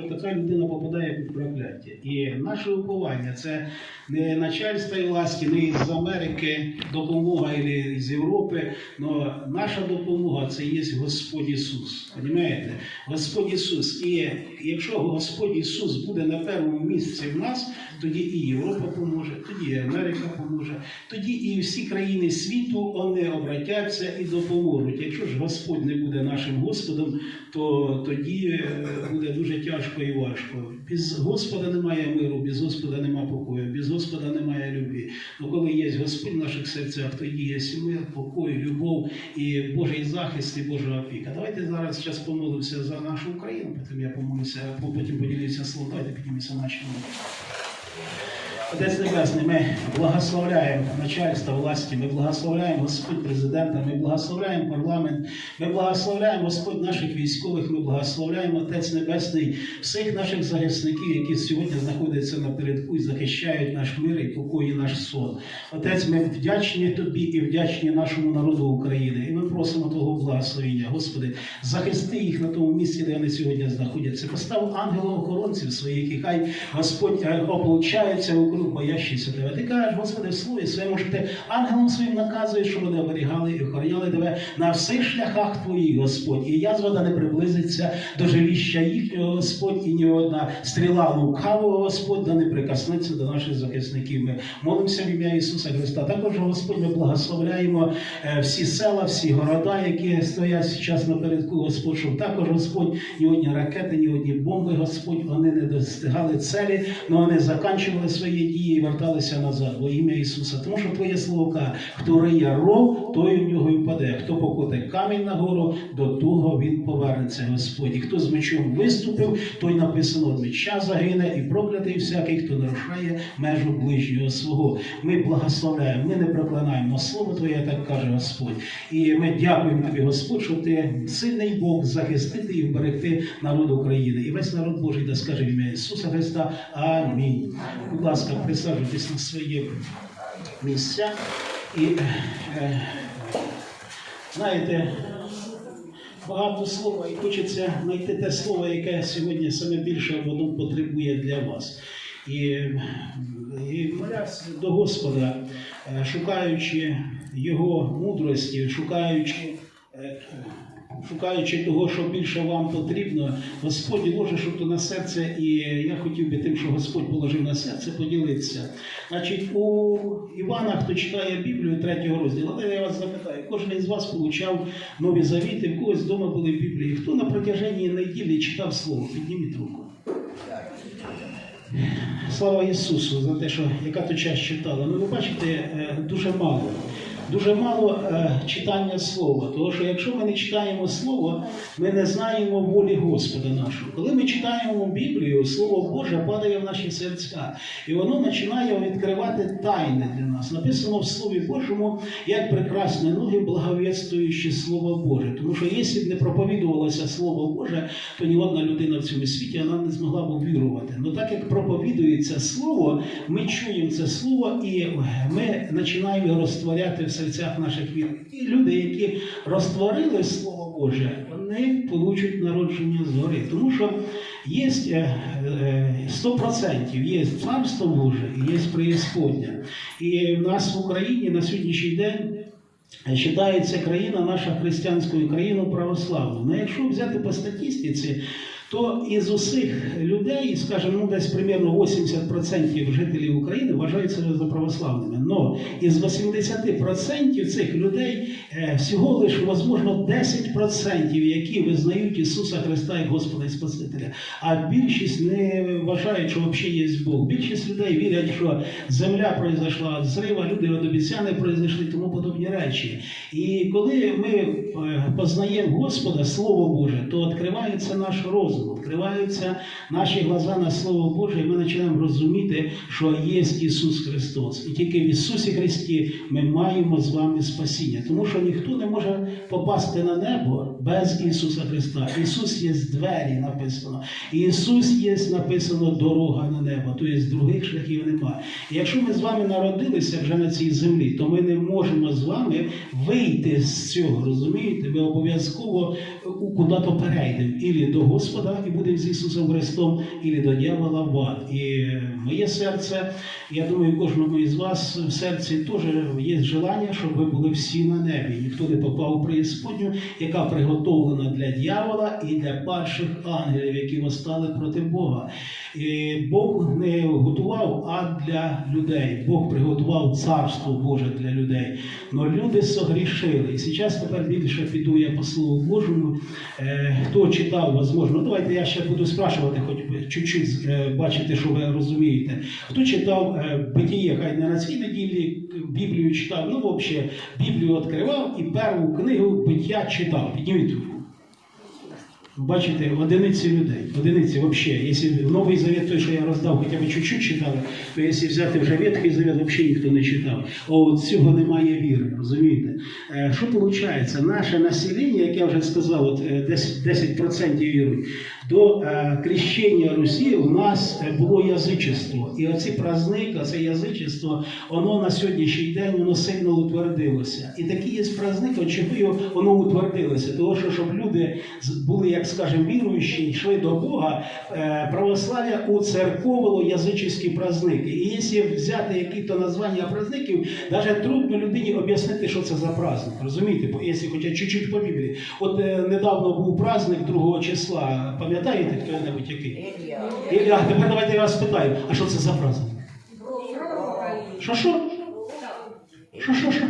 що така людина попадає під прокляття. І наше уповання це не начальство і власті, не із Америки допомога або з Європи. але наша допомога це є Господь Ісус. Розумієте? Господь Ісус. І якщо Господь Ісус буде на першому місці в нас, тоді і Європа поможе, тоді і Америка поможе, тоді і всі країни світу вони обратяться і допоможуть. Якщо ж Господь не буде нашим Господом, то тоді е, буде дуже тяжко і важко. Без Господа немає миру, без Господа немає покою, без Господа немає любві. Но коли є Господь в наших серцях, тоді є мир, покой, любов і Божий захист, і Божа опіка. Давайте зараз час помолимося за нашу Україну, потім я помолюся, потім поділюся словами, піднімемося наші ноги. Отець Небесний, ми благословляємо начальство власті, ми благословляємо Господь президента, ми благословляємо парламент, ми благословляємо Господь наших військових, ми благословляємо Отець Небесний всіх наших захисників, які сьогодні знаходяться на передку і захищають наш мир і покой, і наш сон. Отець, ми вдячні Тобі і вдячні нашому народу України. І ми просимо Твого благословення. Господи, захисти їх на тому місці, де вони сьогодні знаходяться. Постав ангелов-охоронців своїх, і хай Господь е, ополчається вокруг боящихся тебе. Ти кажеш, Господи, в слові своєму, що ти ангелам своїм наказуєш, щоб вони оберігали і охороняли тебе на всіх шляхах твоїх, Господь. І язва не приблизиться до жилища їхнього, Господь, і ні одна стріла лукавого, Господь, да не прикоснеться до наших захисників. Ми молимося в ім'я Ісуса Христа. Також, Господь, ми благословляємо е, всі села, всі города, які стоять зараз напередку, Господь, щоб також, Господь, ні одні ракети, ні одні бомби, Господь, вони не достигали целі, але вони заканчували свої дії і верталися назад во ім'я Ісуса. Тому що Твоє слово хто риє ров, той в нього і впаде. Хто покоте камінь на гору, до того він повернеться, Господь. Хто з мечом виступив, той написано меча загине, і проклятий всякий, хто нарушає межу ближнього свого. Ми благословляємо, ми не проклинаємо, слово Твоє так каже Господь. І ми дякуємо Тобі, Господь, що ти сильний Бог захистити і вберегти народ України. І весь народ Божий да скаже в ім'я Ісуса Христа. Амінь. Будь ласка, присаджуйтесь на свої місця. І е, знаєте, багато слова, і хочеться знайти те слово, яке сьогодні саме більше воно потребує для вас. І, і молясь до Господа, е, шукаючи Його мудрості, шукаючи. Шукаючи того, що більше вам потрібно, Господь ложить що на серце, і я хотів би тим, що Господь положив на серце, поділитися. Значить, у Івана, хто читає Біблію третього розділу, але я вас запитаю, кожен із вас получав нові завіти, в когось вдома були Біблії. Хто на протяженні неділі читав слово? Підніміть руку. Слава Ісусу за те, що яка то час читала. Ну, ви бачите, е, дуже мало. Дуже мало е, читання слова. Тому що якщо ми не читаємо слово, ми не знаємо волі Господа нашого. Коли ми читаємо Біблію, Слово Боже падає в наші серця, і воно починає відкривати тайни для нас. Написано в Слові Божому, як прекрасні ноги, благовєствуючи Слово Боже. Тому що якщо б не проповідувалося Слово Боже, то ні одна людина в цьому світі вона не змогла б увірувати. Ну так як проповідується Слово, ми чуємо це Слово і ми починаємо його розтворяти в серцях наших вір. І люди, які розтворили Слово Боже, вони получать народження згори. Тому що є е, е, 100% є царство Боже і є преісподня. І в нас в Україні на сьогоднішній день. Вважається країна наша християнською країною православною. Ну, якщо взяти по статистиці, то із усіх людей, скажімо, ну десь примерно 80% жителів України вважають себе за православними. Но із 80% цих людей е, всього лише, можливо, 10%, які визнають Ісуса Христа як Господа і Спасителя. А більшість не вважають, що взагалі є Бог. Більшість людей вірять, що земля произошла від зрива, люди від обіцяни произошли, тому подобні речі. І коли ми е, познаємо Господа, Слово Боже, то відкривається наш розум, відкриваються наші глаза на Слово Боже, і ми починаємо розуміти, що є Ісус Христос. І тільки в Ісусі Христі ми маємо з вами спасіння. Тому що ніхто не може попасти на небо без Ісуса Христа. Ісус є з двері написано. Ісус є написано дорога на небо, тобто других шляхів немає. І якщо ми з вами народилися вже на цій землі, то ми не можемо з вами вийти з цього, розумієте? Ми обов'язково куди-то перейдемо. Ілі до Господа Господа і будемо з Ісусом Христом, і до дьявола в ад. І моє серце, я думаю, кожному із вас в серці теж є желання, щоб ви були всі на небі. Ніхто не попав у преісподню, яка приготовлена для дьявола і для падших ангелів, які восстали проти Бога. І Бог не готував ад для людей. Бог приготував царство Боже для людей. Но люди согрішили. І зараз тепер більше піду я по Слову Божому. Е, хто читав, возможно, ну, давайте я ще буду спрашувати, хоч би чуть-чуть е, бачити, що ви розумієте. Хто читав е, Битіє, хай не на цій неділі Біблію читав, ну взагалі Біблію відкривав і першу книгу биття читав. Підніміть руку. Бачите, одиниці людей, одиниці взагалі. Якщо Новий Завет, той, що я роздав, хоча б чуть-чуть читали, то якщо взяти вже Ветхий Завет, взагалі ніхто не читав. А от цього немає віри, розумієте? Е, Що виходить? Наше населення, як я вже сказав, от е, 10%, 10% вірують, до е, крещення Русі у нас було язичество. І оці праздники, це язичество, воно на сьогоднішній день воно сильно утвердилося. І такі є праздники, от воно утвердилося. Тому що щоб люди були, як скажемо, віруючі, йшли до Бога, е, православ'я уцерковило язичні праздники. І якщо взяти які-то названня праздників, навіть трудно людині об'яснити, що це за праздник. Розумієте? Бо якщо хоча чуть-чуть по Біблії. От е, недавно був праздник 2 числа. Пам'ятаєте хто-небудь який? І, а, тепер давайте я вас питаю, а що це за праздник? Що що? Що що що?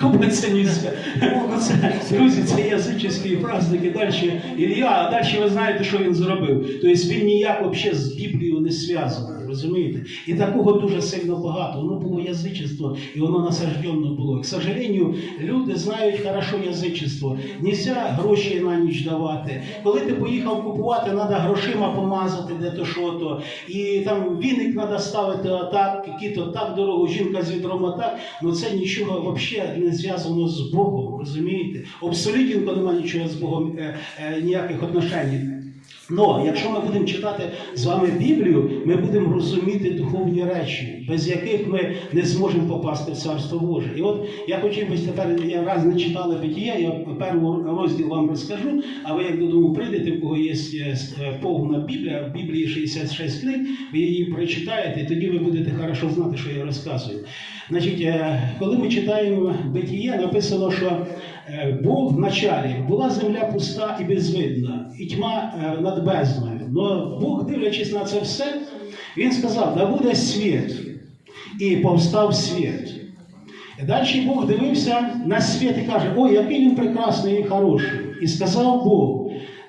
Купаться нельзя. Купаться нельзя. Друзі, це язичні праздники. Далі Ілля, а далі ви знаєте, що він зробив. Тобто він ніяк взагалі з Біблією не зв'язаний, розумієте? І такого дуже сильно багато. Воно було язичество, і воно насажденно було. К сожалению, люди знають хорошо язичество. Нельзя гроші на ніч давати. Коли ти поїхав купувати, треба грошима помазати, де то що то. І там віник треба ставити отак, які-то так дорого, жінка з відром отак. Ну це нічого взагалі не зв'язано з Богом, розумієте? Абсолютно немає нічого з Богом, е, е, ніяких отношень. Но якщо ми будемо читати з вами Біблію, ми будемо розуміти духовні речі, без яких ми не зможемо попасти в Царство Боже. І от я хотів би тепер, я раз не читали Битія, я перший розділ вам розкажу, а ви як додому прийдете, в кого є е, повна Біблія, в Біблії 66 книг, ви її прочитаєте, і тоді ви будете хорошо знати, що я розказую. Значить, е, коли ми читаємо Битіє, написано, що Е, Бог в началі була земля пуста і безвидна, і тьма е, над бездною. Но Бог, дивлячись на це все, він сказав: да буде світ. І повстав світ. Далі Бог дивився на світ і каже: Ой, який він прекрасний і хороший. І сказав Бог,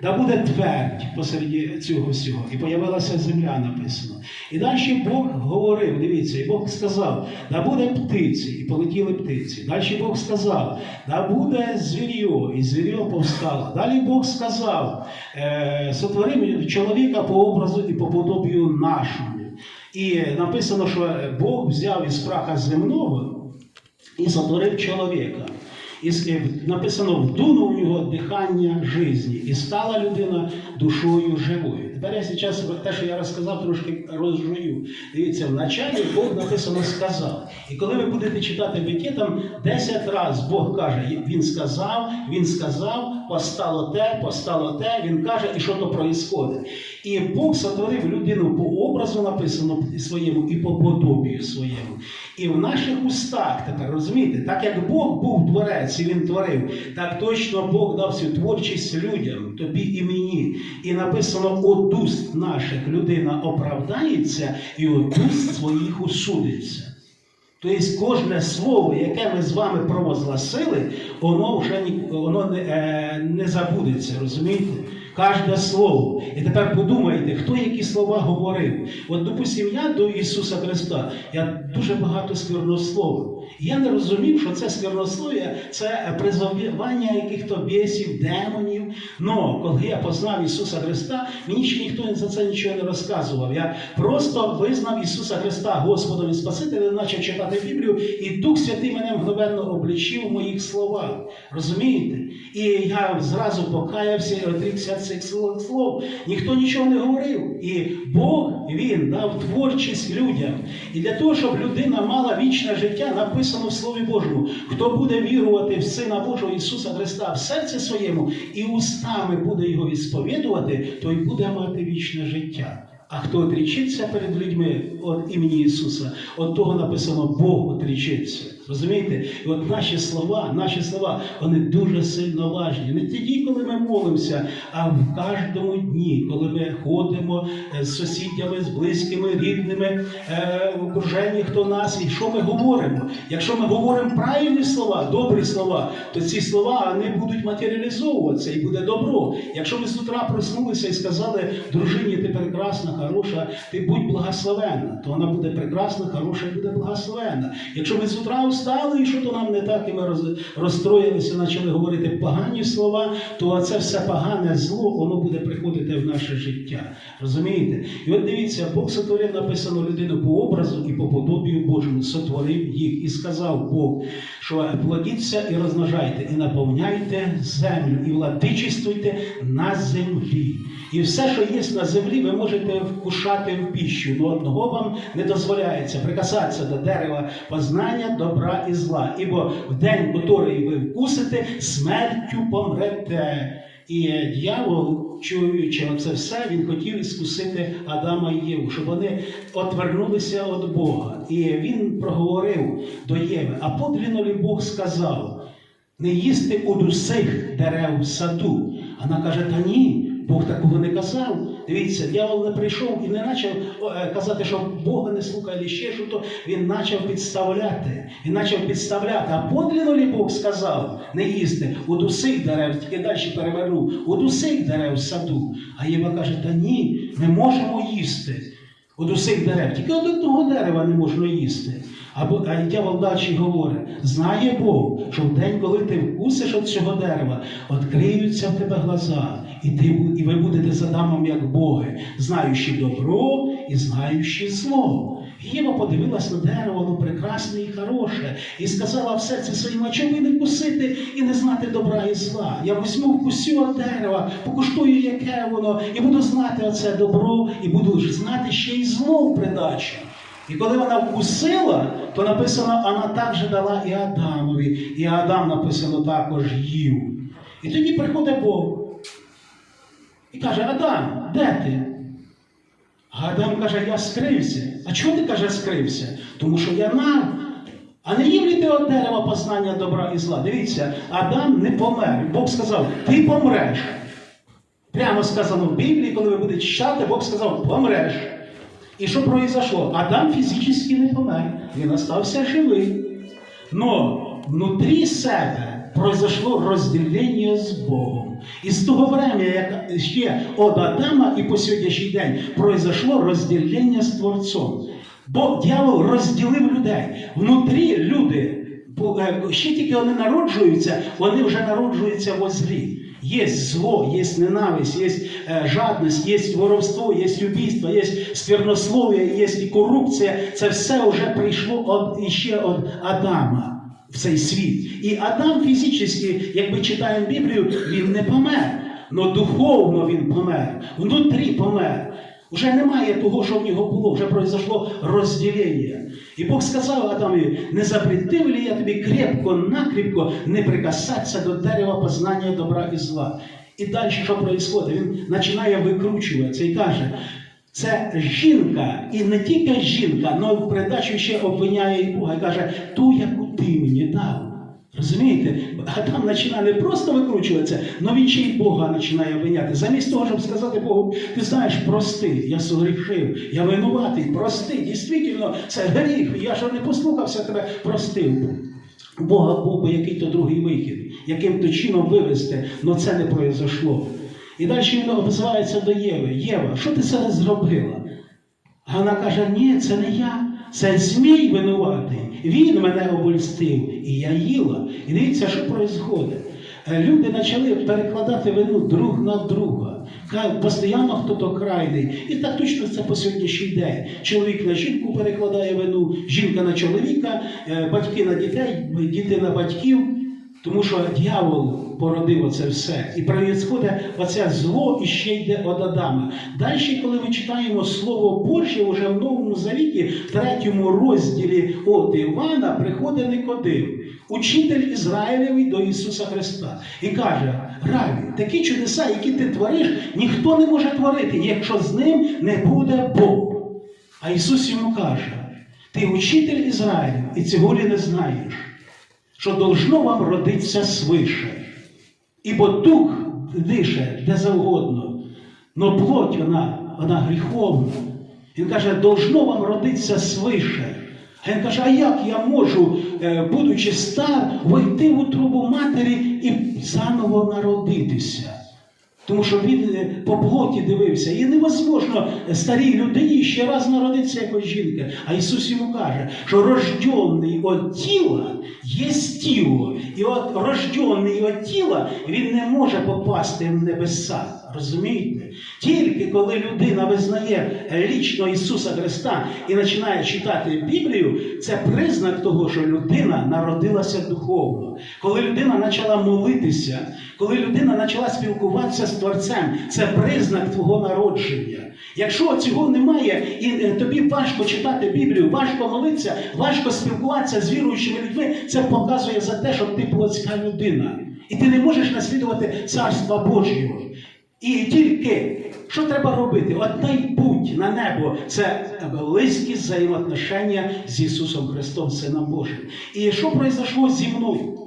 да буде твердь посеред цього всього. І появилася земля написано. І далі Бог говорив, дивіться, і Бог сказав, да буде птиці, і полетіли птиці. Далі Бог сказав, да буде звір'ю, і звір'ю повстало. Далі Бог сказав, е, сотвори чоловіка по образу і по подобію нашому. І написано, що Бог взяв із праха земного і сотворив чоловіка. І е, написано, вдунув у нього дихання житті, і стала людина душою живою. Тепер я зараз те, що я розказав, трошки розжую. Дивіться, в началі Бог написано сказав. І коли ви будете читати биття, там 10 разів Бог каже, він сказав, він сказав, постало те, постало те, він каже, і що то проїсходить. І Бог сотворив людину по образу написано своєму і по подобію своєму. І в наших устах тепер розумієте, так як Бог був творець і він творив, так точно Бог дав цю творчість людям, тобі і мені. І написано: от уст наших людина оправдається, і от уст своїх усудиться. Тобто кожне слово, яке ми з вами провозгласили, воно вже воно не, е, не забудеться, розумієте? Кожне слово. І тепер подумайте, хто які слова говорив. От, допустим, я до Ісуса Христа, я дуже багато сквернув І Я не розумів, що це сквернослов'я, це призовання яких-то бісів, демонів. Но коли я познав Ісуса Христа, мені ще ніхто за це нічого не розказував. Я просто визнав Ісуса Христа Господом і Спасителем, почав читати Біблію, і Дух Святий мене мгновенно обличив в моїх словах. Розумієте? І я зразу покаявся і отрікся цих слов. Ніхто нічого не говорив. І Бог Він дав творчість людям. І для того, щоб людина мала вічне життя, написано в Слові Божому, хто буде вірувати в Сина Божого Ісуса Христа в серці своєму і устами буде його відсповідувати, той буде мати вічне життя. А хто отрічиться перед людьми від імені Ісуса, от того написано Бог отрічиться. Розумієте? І от наші слова, наші слова, вони дуже сильно важні. Не тоді, коли ми молимося, а в кожному дні, коли ми ходимо е, з сусідями, з близькими, рідними, е, в окруженні хто нас, і що ми говоримо. Якщо ми говоримо правильні слова, добрі слова, то ці слова вони будуть матеріалізовуватися і буде добро. Якщо ми з утра проснулися і сказали, дружині, ти прекрасна, хороша, ти будь благословенна, то вона буде прекрасна, хороша і буде благословенна. Якщо ми з утра встали і що то нам не так, і ми роз- розстроїлися, почали говорити погані слова, то це все погане зло, воно буде приходити в наше життя. Розумієте? І от дивіться, Бог сотворив написано людину по образу і по подобію Божому, сотворив їх і сказав Бог, що плодіться і розмножайте, і наповняйте землю, і владичествуйте на землі. І все, що є на землі, ви можете вкушати в піщу, але одного вам не дозволяється прикасатися до дерева познання добра і зла. Ібо в день, котрий ви вкусите, смертю помрете. І дьявол, чуючи це все, він хотів іскусити Адама і Єву, щоб вони отвернулися від Бога. І він проговорив до Єви, а подлинно ли Бог сказав, не їсти од усіх дерев саду. Вона каже, та ні, Бог такого не казав. Дивіться, дьявол не прийшов і не почав е, казати, що Бога не слухає, ще що то. Він почав підставляти. Він почав підставляти. А подлинно ли Бог сказав не їсти од усіх дерев, тільки далі перевернув, од усіх дерев в саду. А Єва каже, та ні, ми можемо їсти. От усіх дерев, тільки од одного дерева не можна їсти. Або а дьявол далі говорить: знає Бог, що в день, коли ти вкусиш від цього дерева, відкриються в тебе глаза, і ти і ви будете за Адамом, як боги, знаючи добро і знаючи зло. Єва подивилась на дерево, воно прекрасне і хороше, і сказала в серці своїм, а чому не вкусити і не знати добра і зла? Я візьму вкусю від дерева, покуштую, яке воно, і буду знати оце добро, і буду знати ще й зло в придачу. І коли вона вкусила, то написано, вона також дала і Адамові, і Адам написано також їв. І тоді приходить Бог і каже: Адам, де ти? А Адам каже, я скрився. А чого ти каже скрився? Тому що я нар. А не ли ти от дерева познання добра і зла? Дивіться, Адам не помер. Бог сказав, ти помреш. Прямо сказано в Біблії, коли ви будете читати, Бог сказав, помреш. І що произошло? Адам фізично не помер, він остався живий. Но внутрі себе произошло розділення з Богом. І з того времени, як ще від Адама і по сьогоднішній день произошло розділення з Творцом. Бо дьявол розділив людей. Внутрі люди, е, ще тільки вони народжуються, вони вже народжуються во злі. Є зло, є ненависть, є е, жадність, є воровство, є убійство, є сквернословие, є і корупція. Це все вже прийшло від, іще від Адама в цей світ. І Адам фізично, як ми читаємо Біблію, він не помер. але духовно він помер, внутрі помер. Уже немає того, що в нього було, вже пройшло розділення. І Бог сказав Адамові, не запретив ли я тобі крепко, накріпко не прикасатися до дерева познання добра і зла. І далі що відбувається? Він починає викручуватися і каже, це жінка, і не тільки жінка, але в передачу ще обвиняє і Бога і каже, ту, яку ти мені дав. Розумієте? Адам починає не просто викручуватися, але він ще й Бога починає обвиняти. Замість того, щоб сказати Богу, ти знаєш, прости, я согрішив, я винуватий, прости, дійсно, це гріх, я ж не послухався тебе, простив. У Бога був би який-то другий вихід, яким то чином вивести, але це не произошло. І далі він обзивається до Єви. Єва, що ти це зробила? А вона каже, ні, це не я. Це змій винуватий. Він мене обольстив, і я їла. І дивіться, що відбувається. Люди почали перекладати вину друг на друга. Кажуть, Постійно хто-то крайний. І так точно це по сьогоднішній день. Чоловік на жінку перекладає вину, жінка на чоловіка, е, батьки на дітей, діти на батьків. Тому що дьявол породив оце все. І проїсходить оце зло і ще йде від Адама. Далі, коли ми читаємо Слово Боже, вже в Новому Завіті, в третьому розділі от Івана, приходить Никодим, учитель Ізраїлевий до Ісуса Христа. І каже: Раві, такі чудеса, які ти твориш, ніхто не може творити, якщо з ним не буде Бог. А Ісус йому каже: ти учитель Ізраїлю, і цього не знаєш, що должно вам родитися свише. Ібо дух дише де завгодно, но плоть вона, вона гріховна. Він каже, должно вам родитися свише. А він каже, а як я можу, е, будучи стар, войти у трубу матері і заново народитися? Тому що він е, по плоті дивився. І невозможно старій людині ще раз народитися як жінка. А Ісус йому каже, що рожденний від тіла є тіло. І от рожденний від тіла він не може попасти в небеса. Розумієте? Тільки коли людина визнає лічно Ісуса Христа і починає читати Біблію, це признак того, що людина народилася духовно. Коли людина почала молитися, коли людина почала спілкуватися з Творцем, це признак твого народження. Якщо цього немає, і е, тобі важко читати Біблію, важко молитися, важко спілкуватися з віруючими людьми, це показує за те, що ти плотська людина. І ти не можеш наслідувати Царства Божого. І тільки що треба робити? Одний путь на небо це близькі взаємоотношення з Ісусом Христом, Сином Божим. І що произошло зі мною?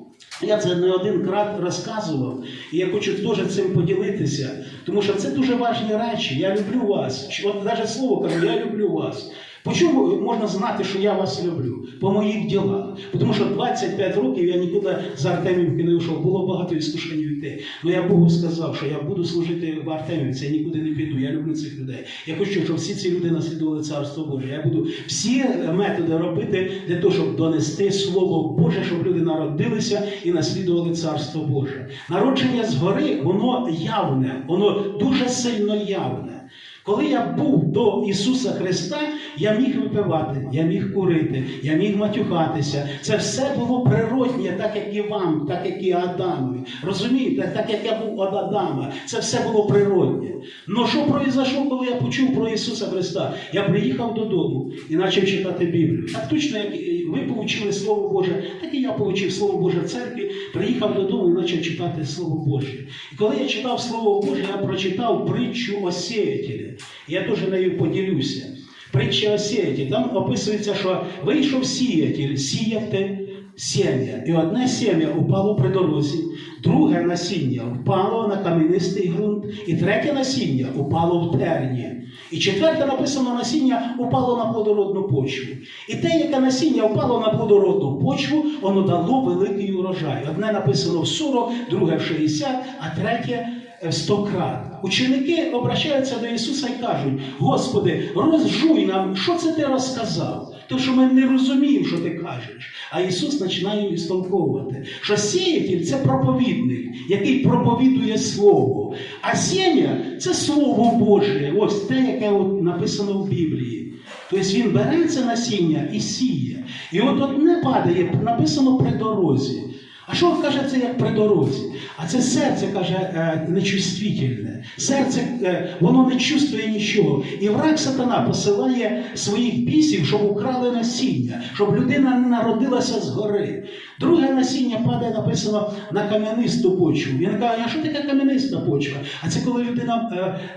Я це не один крат розказував, і я хочу теж цим поділитися, тому що це дуже важні речі. Я люблю вас. От навіть слово кажу, я люблю вас. По чому можна знати, що я вас люблю? По моїх ділах. Тому що 25 років я нікуди з Артемівки не йшов. Було багато іскушень йти. Ну я Богу сказав, що я буду служити в Артемівці, я нікуди не піду. Я люблю цих людей. Я хочу, щоб всі ці люди наслідували Царство Боже. Я буду всі методи робити для того, щоб донести Слово Боже, щоб люди народилися і наслідували Царство Боже. Народження згори, воно явне, воно дуже сильно явне. Коли я був до Ісуса Христа, я міг випивати, я міг курити, я міг матюхатися. Це все було природнє, так як і вам, так як і Адамові. Розумієте, так як я був від Адама, це все було природнє. Ну що произошло, коли я почув про Ісуса Христа? Я приїхав додому і почав читати Біблію. Так точно, як ви получили Слово Боже, так і я отримав Слово Боже в церкві, приїхав додому і почав читати Слово Боже. І коли я читав Слово Боже, я прочитав притчу о Я теж нею поділюся. Притча о сіяті. Там описується, що вийшов сіятель сіяти сім'я. І одне сім'я упало при дорозі, друге насіння впало на кам'янистий ґрунт, і третє насіння упало в терні. І четверте написано насіння упало на плодородну почву. І те, яке насіння впало на плодородну почву, воно дало великий урожай. Одне написано в 40, друге в 60, а третє в 100 крат. Ученики обращаються до Ісуса і кажуть: Господи, розжуй нам, що це ти розказав? Тому що ми не розуміємо, що ти кажеш. А Ісус починає істолковувати, що сіятель це проповідник, який проповідує Слово. А сім'я це Слово Боже. Ось те, яке от написано в Біблії. Тобто він бере це насіння і сіє. І от одне падає, написано при дорозі. А що каже це як при дорозі? А це серце каже е, нечувствительне. Серце е, воно не чувствує нічого. І враг сатана посилає своїх бісів, щоб украли насіння, щоб людина не народилася згори. Друге насіння падає, написано на кам'янисту почву. Він каже, а що таке кам'яниста почва? А це коли людина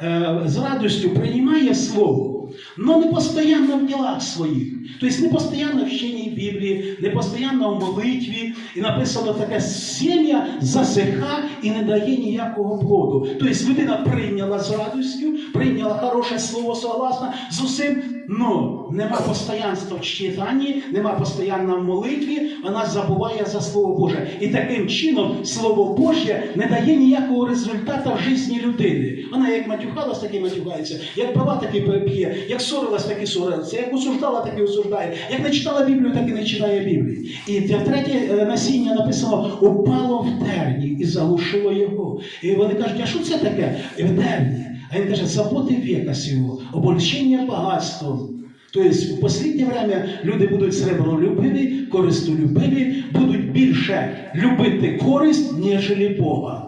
е, з радістю приймає слово. Но не постоянно в ділах своїх. Тобто не постоянно в вченні Біблії, не постоянно в молитві. І написано таке сім'я засиха і не дає ніякого плоду. Тобто людина прийняла з радістю, прийняла хороше слово согласно з усім, но нема постоянства в читанні, нема постоянно в молитві, вона забуває за Слово Боже. І таким чином Слово Боже не дає ніякого результату в житті людини. Вона як матюхалась, так і матюхається, як пила, так і п'є, як ссорилась, так і ссориться, як осуждала, так і осуждає, як не читала Біблію, так і не читає Біблії. І третє е, насіння написано упало в терні і заглушило його. І вони кажуть, а що це таке? В терні. А він каже, заботи віка обольщение обольщення багатством. Тобто, в останнє время люди будуть сребролюбиві, користолюбиві, будуть більше любити користь, ніж Бога.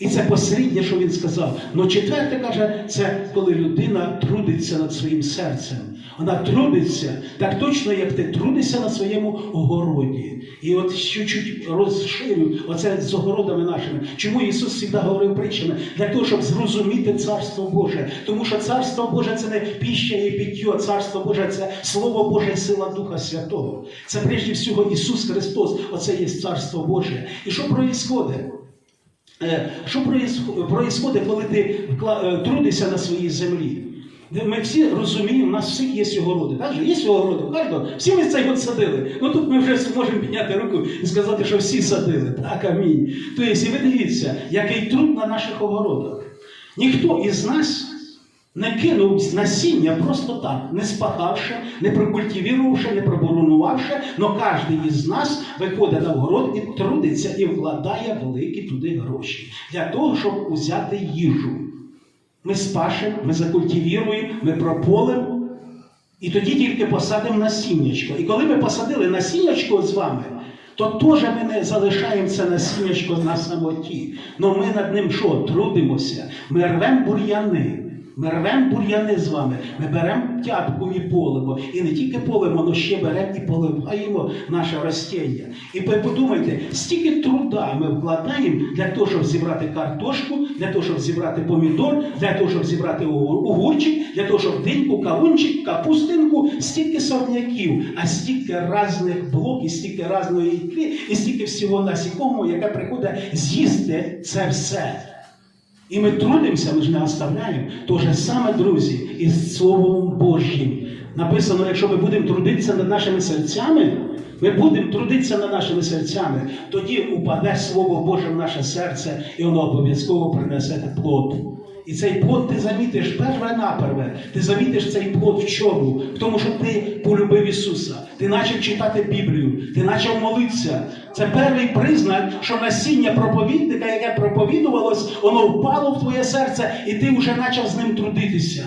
І це посереднє, що він сказав. Ну четверте каже, це коли людина трудиться над своїм серцем. Вона трудиться так точно, як ти трудишся на своєму огороді. І от чуть-чуть розширю оце з огородами нашими. Чому Ісус завжди говорив притчами? Для того, щоб зрозуміти Царство Боже. Тому що Царство Боже це не піща і питьо, Царство Боже це Слово Боже сила Духа Святого. Це прежде всього Ісус Христос. Оце є Царство Боже. І що проїсходить? Е, Що проїсходить, коли ти е, трудишся на своїй землі? Ми всі розуміємо, у нас всіх є огороди. Так же? Є огороди, кожного. Всі ми цей год садили. Ну тут ми вже можемо підняти руку і сказати, що всі садили. Так, амінь. Тобто, і ви дивіться, який труд на наших огородах. Ніхто із нас не кинув насіння просто так, не спахавши, не прокультивувавши, не проборонувавши, але кожен із нас виходить на огород і трудиться і вкладає великі туди гроші для того, щоб узяти їжу. Ми спашемо, ми закультивіруємо, ми прополимо, і тоді тільки посадимо насіннячко. І коли ми посадили насіннячко з вами, то теж ми не залишаємо це насіннячко на самоті. Но ми над ним що? Трудимося. Ми рвемо бур'яни. Ми рвемо бур'яни з вами, ми беремо тяпку і полимо. І не тільки полимо, але ще беремо і поливаємо наше ростіння. І ви подумайте, стільки труда ми вкладаємо для того, щоб зібрати картошку, для того, щоб зібрати помідор, для того, щоб зібрати огурчик, для того, щоб диньку, кавунчик, капустинку, стільки сорняків, а стільки різних блоків, стільки різної ікри, і стільки всього насікомого, яке приходить з'їсти це все. І ми трудимося, ми ж не оставляємо. То же саме, друзі, із Словом Божим. Написано, якщо ми будемо трудитися над нашими серцями, ми будемо трудитися над нашими серцями, тоді упаде Слово Боже в наше серце, і воно обов'язково принесе плод. І цей плод ти замітиш перше наперве. Ти замітиш цей плод в чому? В тому, що ти полюбив Ісуса. Ти почав читати Біблію, ти почав молитися. Це перший признак, що насіння проповідника, яке проповідувалось, воно впало в твоє серце, і ти вже почав з ним трудитися.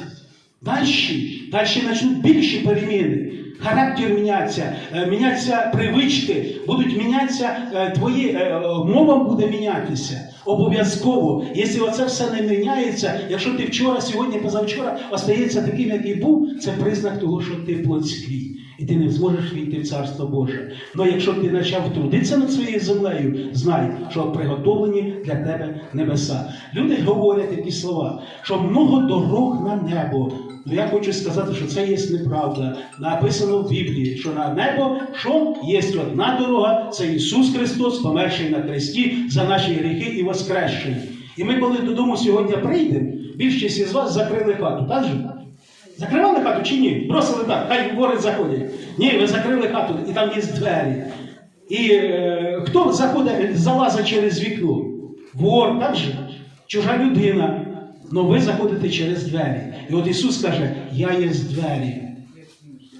Далі, далі почнуть більші переміни. Характер міняться, е, міняться привички, будуть мінятися е, твої е, мова буде мінятися. Обов'язково. Якщо оце все не міняється, якщо ти вчора, сьогодні, позавчора остається таким, який був, це признак того, що ти плотський. І ти не зможеш війти в Царство Боже. Але якщо ти почав трудитися над своєю землею, знай, що приготовлені для тебе небеса. Люди говорять такі слова, що много дорог на небо. Ну я хочу сказати, що це є неправда. Написано в Біблії, що на небо що є одна дорога, це Ісус Христос, померший на хресті за наші гріхи і воскресший. І ми, коли додому сьогодні прийдемо, більшість із вас закрили хату, так же? Закривали хату чи ні? Бросили так, хай гори заходять. Ні, ви закрили хату, і там є двері. І е, хто заходить, залазить через вікно? Вор, так же? Чужа людина. Но ви заходите через двері. І от Ісус каже, я є з двері.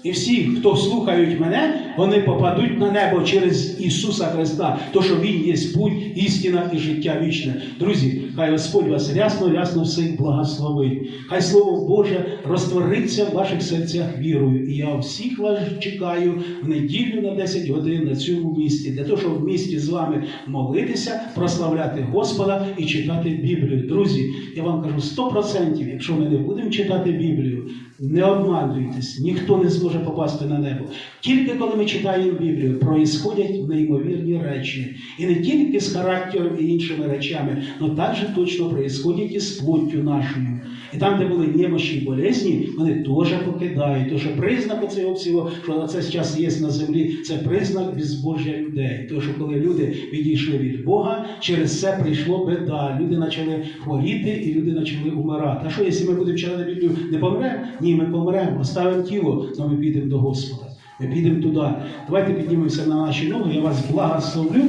І всі, хто слухають мене, вони попадуть на небо через Ісуса Христа, то що Він є путь, істина і життя вічне. Друзі, хай Господь вас рясно, рясно всіх благословить. Хай Слово Боже розтвориться в ваших серцях вірою. І я всіх вас чекаю в неділю на 10 годин на цьому місці, для того, щоб в місті з вами молитися, прославляти Господа і читати Біблію. Друзі, я вам кажу 100%, якщо ми не будемо читати Біблію, не обманюйтесь, ніхто не зможе попасти на небо. Тільки коли ми читаємо Біблію, проїсходять неймовірні речі. І не тільки з характером і іншими речами, але також точно проїсходять і з плоттю нашою. І там, де були немощі і болезні, вони теж покидають. Тому признак цього всього, що на це зараз є на землі, це признак безбожжя людей. Тому що коли люди відійшли від Бога, через це прийшло беда. Люди почали хворіти і люди почали умирати. А що, якщо ми будемо читати Біблію, не помремо? Ні, ми помремо, оставимо тіло, але ми підемо до Господа. Ми підемо туди. Давайте піднімемося на наші ноги, я вас благословлю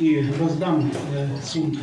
і роздам е, сумку.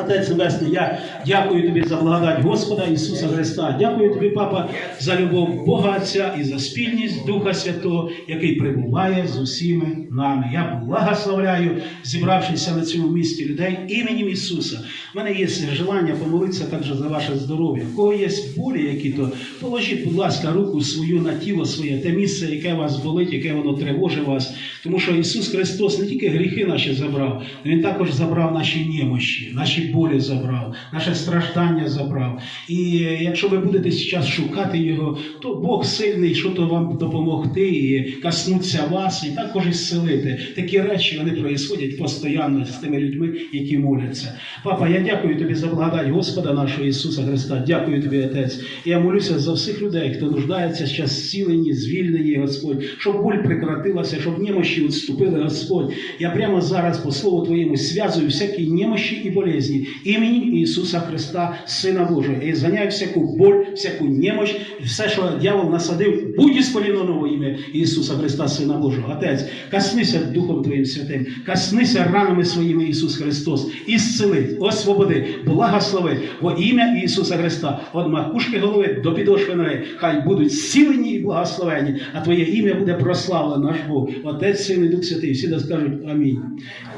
Отець Небесний, я дякую тобі за благодать Господа Ісуса Христа. Дякую тобі, Папа, за любов Бога Отця і за спільність Духа Святого, який прибуває з усіми нами. Я благословляю зібравшися на цьому місці людей іменем Ісуса. У мене є желання помолитися також за ваше здоров'я. У кого є болі, які то положіть, будь ласка, руку свою на тіло своє, те місце, яке вас болить, яке воно тривожить вас. Тому що Ісус Христос не тільки гріхи наші забрав, але Він також забрав наші немощі, наші болі забрав, наше страждання забрав. І якщо ви будете зараз шукати Його, то Бог сильний, що то вам допомогти і коснуться вас, і також і зцілити. Такі речі вони проїсходять постійно з тими людьми, які моляться. Папа, я дякую тобі за благодать Господа нашого Ісуса Христа. Дякую тобі, Отець. Я молюся за всіх людей, хто нуждається зараз зцілені, звільнені, Господь, щоб боль прекратилася, щоб немощі відступили, Господь. Я прямо зараз по слову Твоєму зв'язую всякі немощі і болезні імені Ісуса Христа, Сина Божого. І зганяю всяку боль, всяку немощь, все, що дьявол насадив, будь ісполіно во ім'я Ісуса Христа, Сина Божого. Отець, коснися Духом Твоїм Святим, коснися ранами своїми Ісус Христос, ісцели, освободи, благослови во ім'я Ісуса Христа, від макушки голови до підошви ноги. Хай будуть зцілені і благословені, а Твоє ім'я буде прославлено, наш Бог, Отець, Син і Дух Святий. Всі да скажуть Амінь.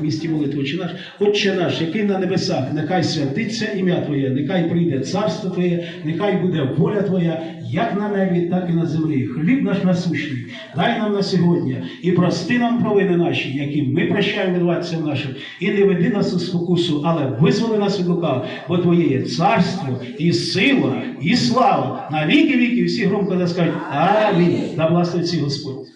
В місті молитви Отче наш, Отче наш, який на небесах, нехай святиться ім'я Твоє, нехай прийде царство Твоє, нехай буде воля Твоя, як на небі, так і на землі. Хліб наш насущний, дай нам на сьогодні і прости нам провини наші, які ми прощаємо винуватцям нашим, і не веди нас у спокусу, але визволи нас від лукав, бо Твоє є царство, і сила, і слава на віки віки. Всі громко скажуть Амінь. Да благословить Господь.